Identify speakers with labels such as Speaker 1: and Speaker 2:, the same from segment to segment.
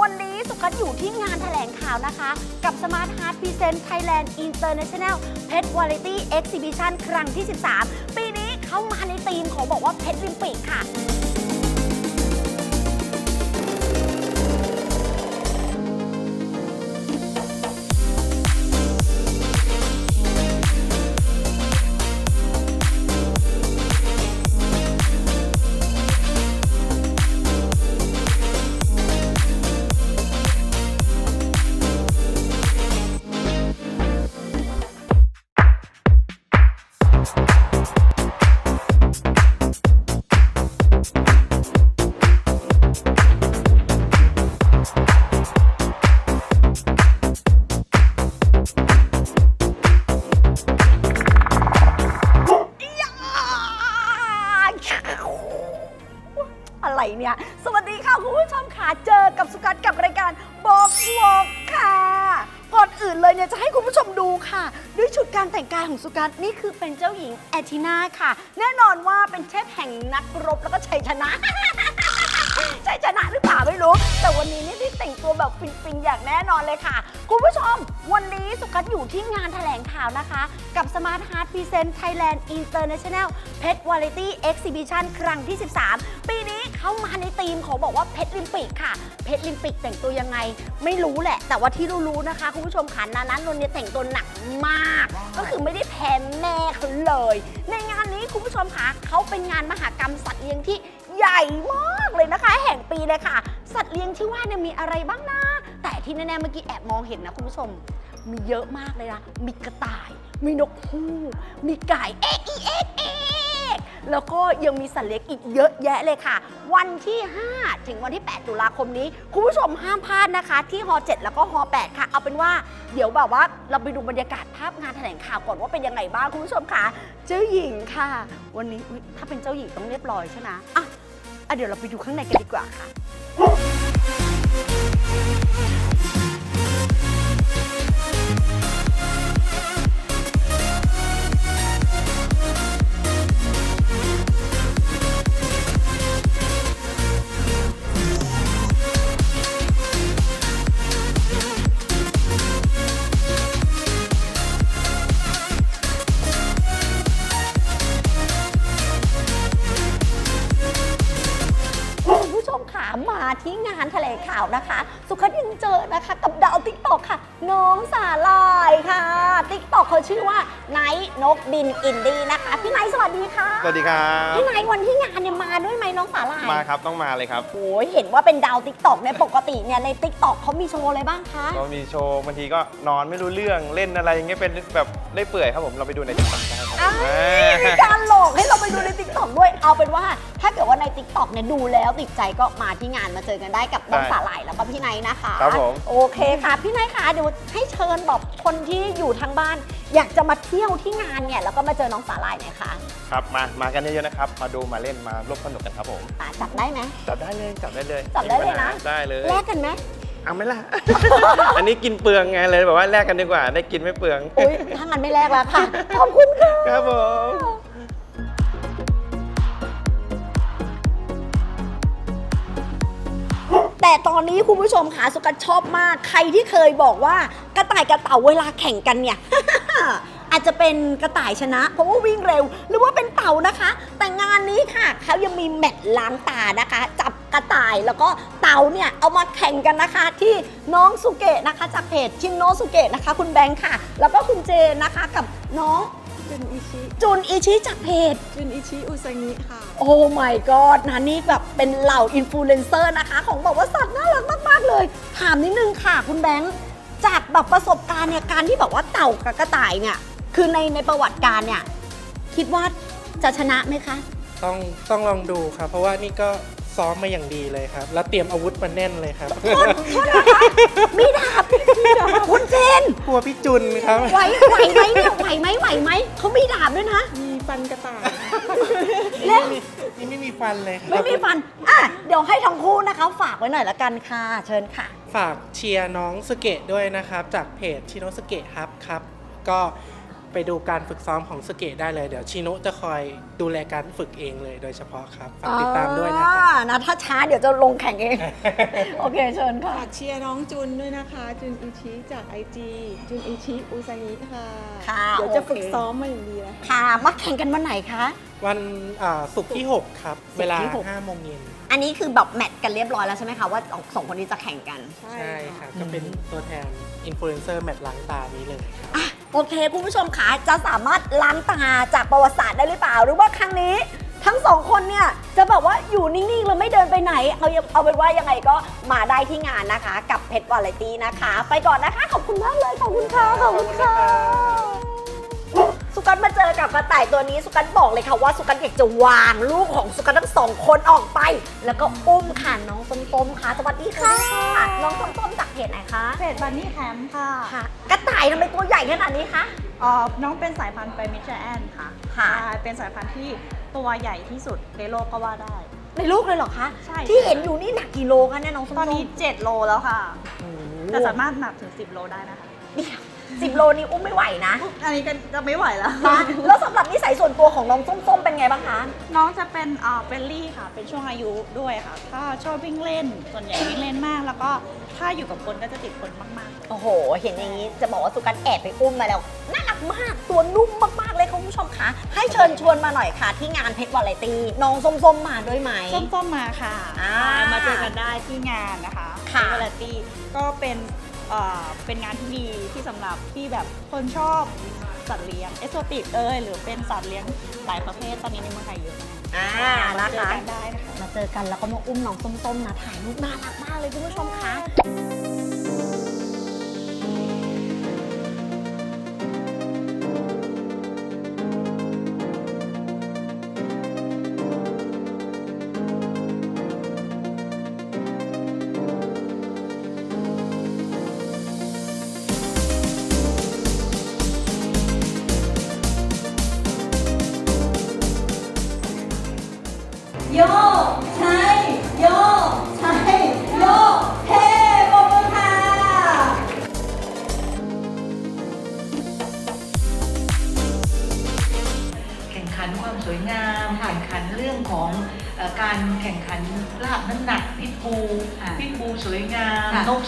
Speaker 1: วันนี้สุกัสอยู่ที่งานแถลงข่าวนะคะ กับ Smart Heart Present Thailand International Pet Quality Exhibition ครั้งที่ 13 ปีนี้เข้ามาในธีมของบอกว่าเพชรลิมปิกค่ะ การแต่งกายของสุกัสนี่คือเป็นเจ้าหญิงแอทินาค่ะ แน่นอนว่าเป็นเชฟแห่งนักรบแล้วก็ชัยชนะ ชัยชนะหรือเปล่าไม่รู้ แต่วันนี้นี่ที่แต่งตัวแบบฟินๆอย่างแน่นอนเลยค่ะ คุณผู้ชม วันนี้สุกัสอยู่ที่งานแถลงข่าวนะคะ กับ Smart Heart Present Thailand International Pet Quality Exhibition ครั้งที่ 13 ปีนี้ เขามาในธีมของบอกว่า Pet Olympic ค่ะ Pet Olympic แต่งตัวยังไง ไม่รู้แหละ แต่ว่าที่รู้ๆนะคะ คุณผู้ชมค่ะนานั้นนนท์เนี่ยแต่งตัวหนักมาก ก็คือไม่ได้แพ้แม่เขาเลย ในงานนี้คุณผู้ชมค่ะเขาเป็นงานมหากรรมสัตว์เลี้ยงที่ใหญ่มากเลยนะคะ แห่งปีเลยค่ะ สัตว์เลี้ยงที่ว่าเนี่ยมีอะไรบ้างนะ แต่ที่แน่ๆเมื่อกี้แอบมองเห็นนะคุณผู้ชม มีเยอะมากเลยนะ มีกระต่าย มีนกฮูกมีไก่ เอ๊ะอีเอ๊ะเอ๊ะ แล้วก็ยังมีสัตว์เลี้ยงอีกเยอะแยะเลยค่ะ วันที่ 5 ถึงวันที่ 8 ตุลาคมนี้ คุณผู้ชมห้ามพลาดนะคะ ที่ฮอ7แล้วก็ฮอ8ค่ะ เอาเป็นว่าเดี๋ยวแบบว่าเราไปดูบรรยากาศภาพงานแถลงข่าวก่อนว่าเป็นยังไงบ้างคุณผู้ชมค่ะเจ้าหญิงค่ะ วันนี้อุ๊ยถ้าเป็นเจ้าหญิงต้องเรียบร้อยใช่ไหมอะอะเดี๋ยวเราไปดูข้างในกันดีกว่าค่ะ มาที่งานแถลงข่าวนะคะ สุขยังเจอนะคะ กับดาวติ๊กตอกค่ะ น้องสาลายค่ะติ๊กตอกเขาชื่อว่าไนท์นกบินอินดี้นะคะ พี่ไนท์สวัสดีค่ะ
Speaker 2: สวัสดีครับ
Speaker 1: พี่ไนท์วันที่งานเนี่ยมาด้วยไหมน้องสาลาย
Speaker 2: มาครับต้องมาเลยครับ
Speaker 1: โอ้ยเห็นว่าเป็นดาวติ๊กตอกในยปกติเนี่ยในติ๊กตอกเขามีโชว์อะไรบ้างคะ
Speaker 2: ก็มีโชว์บางทีก็นอนไม่รู้เรื่องเล่นอะไรอย่างเงี้ยเป็นแบบเล่อยเปื่อยครับผมเราไปดูในติ๊กต็อกได้ครับ
Speaker 1: อ้าว
Speaker 2: อ่
Speaker 1: มีาการหลอกให้เราไปดูในติ๊กต็อกด้วย เอาเป็นว่า ถ้าเกิดว่าในติ๊กต็อกเนี่ยดูแล้วติดใจก็มาที่งานมาเจอกันได้กับน้อง
Speaker 2: ได้
Speaker 1: สาหร่ายแล้วก็พี่ไนท์นะคะ
Speaker 2: ครับผม
Speaker 1: โอเคค่ะ พี่ไนท์คะเดี๋ยวให้เชิญแบบคนที่อยู่ทางบ้าน อยากจะมาเที่ยวที่งานเนี่ยแล้วก็มาเจอน้องสาหร่ายหน่อยค่ะ
Speaker 2: ครับมามากันเยอะๆนะครับ มาดูมาเล่นมาร่วมสนุกกันครับผม
Speaker 1: อะจับได้ไหม
Speaker 2: จับได้เลยจับได้เลย
Speaker 1: จับได้เลยนะ
Speaker 2: ม่มีปัญหาได้เลย
Speaker 1: แลกกันไหม
Speaker 2: เอาไหมล่ะอันนี้กินเปลืองไงเลยแบบว่าแลกกันดีกว่า ได้กินไม่เปลือง
Speaker 1: อุ้ยถ้างั้นไม่แลกแล้วค่ะ ขอบคุณค่ะ
Speaker 2: ครับผม
Speaker 1: แต่ตอนนี้คุณผู้ชมค่ะสุกัสชอบมาก ใครที่เคยบอกว่ากระต่ายกระเต่าเวลาแข่งกันเนี่ย อาจจะเป็นกระต่ายชนะ เพราะว่าวิ่งเร็ว หรือว่าเป็นเต่านะคะ แต่งานนี้ค่ะเขายังมีแมตช์ล้างตานะคะจับ กระต่ายแล้วก็เต่าเนี่ยเอามาแข่งกันนะคะที่น้องสุเกะนะคะ จากเพจชินโนสุเกะนะคะ คุณแบงค์ค่ะ แล้วก็คุณเจนนะคะกับน้อง
Speaker 3: จุนอิชิ
Speaker 1: จุนอิชิจากเพจ
Speaker 3: จุนอิชิอุซางิค่ะ
Speaker 1: โอ้ my god นะนี่แบบเป็นเหล่าอินฟลูเอนเซอร์นะคะ ของบอกว่าสัตว์น่ารักมาก ๆ เลย ถามนิดนึงค่ะ คุณแบงค์จากแบบประสบการณ์เนี่ยการที่แบบว่าเต่ากับกระต่ายเนี่ย คือในในประวัติการเนี่ย คิดว่าจะชนะไหมคะ
Speaker 4: ต้องต้องลองดูครับเพราะว่านี่ก็ ซ้อมมาอย่างดีเลยครับ แล้วเตรียมอาวุธมาแน่นเลยครับ
Speaker 1: โทษโทษนะคะมีดาบคุณเจน
Speaker 4: กลัวพี่จุนครับ
Speaker 1: ไหวไหวไหมเนี่ยไหวไหมไหวไหมเขามีดาบด้วยนะ
Speaker 3: มีฟันกระต่าย
Speaker 1: แล้ว
Speaker 4: นี่ไม่มีฟันเลยครั
Speaker 1: ไม่มีฟันอะเดี๋ยวให้ทั้งคู่นะคะ ฝากไว้หน่อยละกันค่ะ เชิญค่ะ
Speaker 4: ฝากเชียร์น้องสเกตด้วยนะครับ จากเพจชิโนสเกตฮับครับ ก็ ไปดูการฝึกซ้อมของสเกตได้เลย เดี๋ยวชิโนะจะคอยดูแลการฝึกเองเลยโดยเฉพาะครับฝากติดตามด้วยนะครับ
Speaker 1: อ่านะถ้าช้าเดี๋ยวจะลงแข่งเอง โอเคเชิญค่ะ
Speaker 3: ฝากเชียร์น้องจุนด้วยนะคะ จุนอิชิจาก IG จุนอิชิอุซางิค่ะ
Speaker 1: ค่ะ
Speaker 3: เดี๋ยวจะ
Speaker 1: โอเค
Speaker 3: ฝึกซ้อมมาอย่างดีแล้ว
Speaker 1: ค่ะมาแข่งกันวันไหนคะ
Speaker 4: วันอ่าศุกร์ที่ 6 ครับ
Speaker 1: ศุกร์
Speaker 4: เวลา
Speaker 1: ที่หก
Speaker 4: 5โมงเย็น
Speaker 1: อันนี้คือแบบแมทกันเรียบร้อยแล้วใช่ไหมคะว่าสองคนนี้จะแข่งกัน
Speaker 3: ใช่
Speaker 4: ใช่ค
Speaker 3: ค่ะ
Speaker 4: รับก็เป็นตัวแทนอินฟลูเอนเซอร์แมตช์ล้างตานี้เลยครับ
Speaker 1: อะ โอเค คุณผู้ชมคะจะสามารถล้างตาจากประวัติศาสตร์ได้หรือเปล่า หรือว่าครั้งนี้ ทั้งสองคนเนี่ย จะแบบว่าอยู่นิ่งๆแล้วไม่เดินไปไหน เอาเอาเป็นว่ายังไงก็มาได้ที่งานนะคะ กับเพชรวาไรตี้นะคะ ไปก่อนนะคะ ขอบคุณมากเลย ขอบคุณค่ะ ขอบคุณค่ะ กับกระต่ายตัวนี้สุกันบอกเลยค่ะว่าสุกันอยากจะวางลูกของสุกันทั้งสองคนออกไป แล้วก็อุ้มค่ะน้องต้มต้มค่ะสวัสดีค่ะ น้องต้มต้มจากเพจไหนคะ
Speaker 5: เพจบันนี่แคมป์ค่ะ
Speaker 1: ค่กระต่ายทำไมตัวใหญ่ขนาดนี้คะ
Speaker 5: อ๋อน้องเป็นสายพันธุ์ไปมิชแอนค่ะ
Speaker 1: ค่ะ
Speaker 5: เป็นสายพันธุ์ที่ตัวใหญ่ที่สุดในโลกก็ว่าได้
Speaker 1: ในลูกเลยหรอคะ
Speaker 5: ใช่
Speaker 1: ที่เห็นอยู่นี่หนักกี่โลคะเนี่ยน้องส้ม
Speaker 5: ตอนนี้ 7 โลแล้วค่ะ แต่สามารถหนักถึง 10 โลได้นะคะเดี๋ยว
Speaker 1: สิบโลนี้อุ้มไม่ไหวนะ
Speaker 5: อันนี้ก็จะไม่ไหวแล้ว
Speaker 1: แล้วสำหรับนิสัยส่วนตัวของน้องส้มๆเป็นไงบ้างคะ
Speaker 5: น้องจะเป็นเอ่อเฟรนลี่ค่ะ เป็นช่วงอายุด้วยค่ะ ก็ชอบวิ่งเล่น ส่วนใหญ่วิ่งเล่นมาก แล้วก็ถ้าอยู่กับคนก็จะติดคนมาก
Speaker 1: โอ้โห เห็นอย่างนี้จะบอกว่าสุกัสแอบไปอุ้มมาแล้ว น่ารักมาก ตัวนุ่มมาก ๆ เลยคุณผู้ชมคะ ให้เชิญชวนมาหน่อยค่ะ ที่งานเพชรวาไรตี้น้องส้มๆมาด้วยไหม
Speaker 5: ส้มๆมาค่ะมาเจอกันได้ที่งานนะคะ
Speaker 1: เพชร
Speaker 5: วาไรตี้ก็เป็น เอ่อเป็นงานที่ดีที่สำหรับที่แบบคนชอบสัตว์เลี้ยงเอสโซติกเอยหรือเป็นสัตว์เลี้ยงหลายประเภทตอนนี้ในเมืองไทยเยอะมาก
Speaker 1: อ่า
Speaker 5: มา
Speaker 1: นะ
Speaker 5: เจอ
Speaker 1: คะ
Speaker 5: กันได้นะคะ
Speaker 1: มาเจอกันแล้วก็มาอุ้มน้องส้มๆนะถ่ายรูปน่ารักมากเลยคุณผู้ชมคะ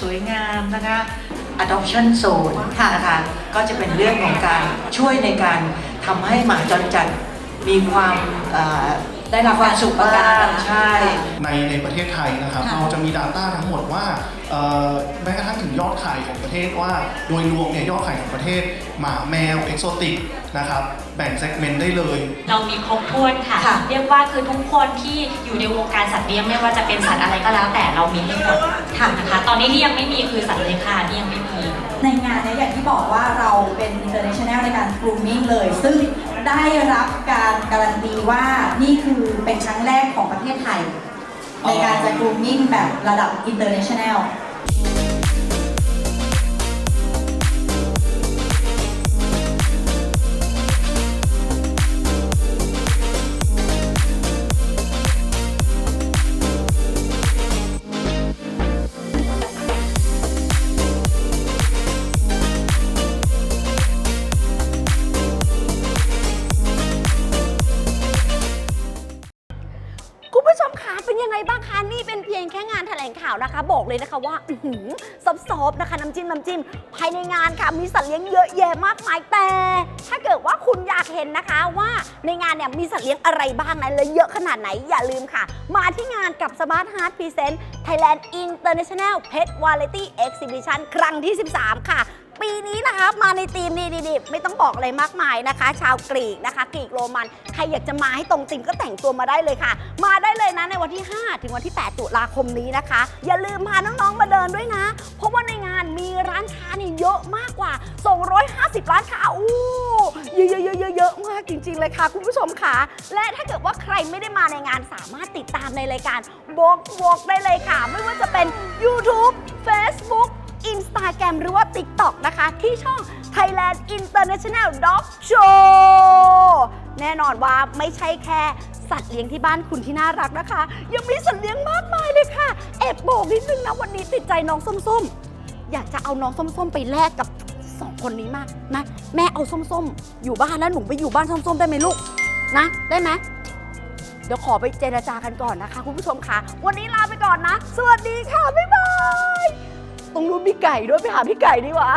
Speaker 6: สวยงามนะคะ adoption zone นะคะก็จะเป็นเรื่องของการช่วยในการทำให้หมาจรจัดมีความเอ่อ ได้รับความสุขบ้างใช่
Speaker 7: ในในประเทศไทยนะครับเราจะมี Data ทั้งหมดว่าเอ่อแม้กระทั่งถึงยอดขายของประเทศว่า โดยรวมเนี่ยยอดขายของประเทศหมาแมวเอกโซติกนะครับแบ่งเซกเมนต์ได้เลย
Speaker 8: เรามีครบถ้วนค่ะ
Speaker 6: ค่ะ
Speaker 8: เรียกว่าคือทุกคนที่อยู่ในวงการสัตว์เลี้ยงไม่ว่าจะเป็นสัตว์อะไรก็แล้ว แต่เรามีให้หมดค่ะนะคะ ตอนนี้ที่ยังไม่มีคือสัตว์เลื้อยคลานที่ยังไม่มี
Speaker 9: ในงานเนี้อย่างที่บอกว่าเราเป็น international ในการ grooming เลย ซึ่ง ได้รับการการันตีว่านี่คือเป็นครั้งแรกของประเทศไทย ในการจัด
Speaker 1: กลุ่มมิ่งแบบระดับ international เลยนะคะว่าอื้อหือซอฟๆนะคะน้ำจิ้มน้ำจิ้มภายในงานค่ะมีสัตว์เลี้ยงเยอะแยะมากมายแต่ ถ้าเกิดว่าคุณอยากเห็นนะคะว่าในงานเนี่ยมีสัตว์เลี้ยงอะไรบ้างนะและเยอะขนาดไหนอย่าลืมค่ะ มาที่งานกับ Smart Heart Present Thailand International Pet Variety Exhibition ครั้งที่ 13 ค่ะ ปีนี้นะคะมาในธีมนี่ดีๆไม่ต้องบอกอะไรมากมายนะคะ ชาวกรีกนะคะ กรีกโรมัน ใครอยากจะมาให้ตรงธีมก็แต่งตัวมาได้เลยค่ะ มาได้เลยนะในวันที่ 5 ถึงวันที่ 8 ตุลาคมนี้นะคะ อย่าลืมพาน้องๆมาเดินด้วยนะ เพราะว่าในงานมีร้านค้านี่เยอะมากกว่า 250 ร้านค้าอู้เยอะๆเยอะมากจริง ๆ เลยค่ะ คุณผู้ชมค่ะ และถ้าเกิดว่าใครไม่ได้มาในงานสามารถติดตามในรายการ b o k Walk ได้เลยค่ะ ไม่ว่าจะเป็น YouTube Instagram หรือว่า TikTok นะคะ ที่ช่อง Thailand International Dog Show แน่นอนว่าไม่ใช่แค่สัตว์เลี้ยงที่บ้านคุณที่น่ารักนะคะ ยังมีสัตว์เลี้ยงมากมายเลยค่ะแอบบอกนิดนึงนะวันนี้ติดใจน้องส้มๆ อยากจะเอาน้องส้มๆ ไปแลกกับสองคนนี้มากนะ แม่เอาส้มๆ อยู่บ้านแล้วหนูไปอยู่บ้านส้มๆ ได้ไหมลูกนะ ได้ไหมเดี๋ยวขอไปเจรจากันก่อนนะคะ คุณผู้ชมค่ะ วันนี้ลาไปก่อนนะ สวัสดีค่ะ บ๊ายบาย ต้องรู้นมีไก่ด้วยไปหาพี่ไก่ดีกว่า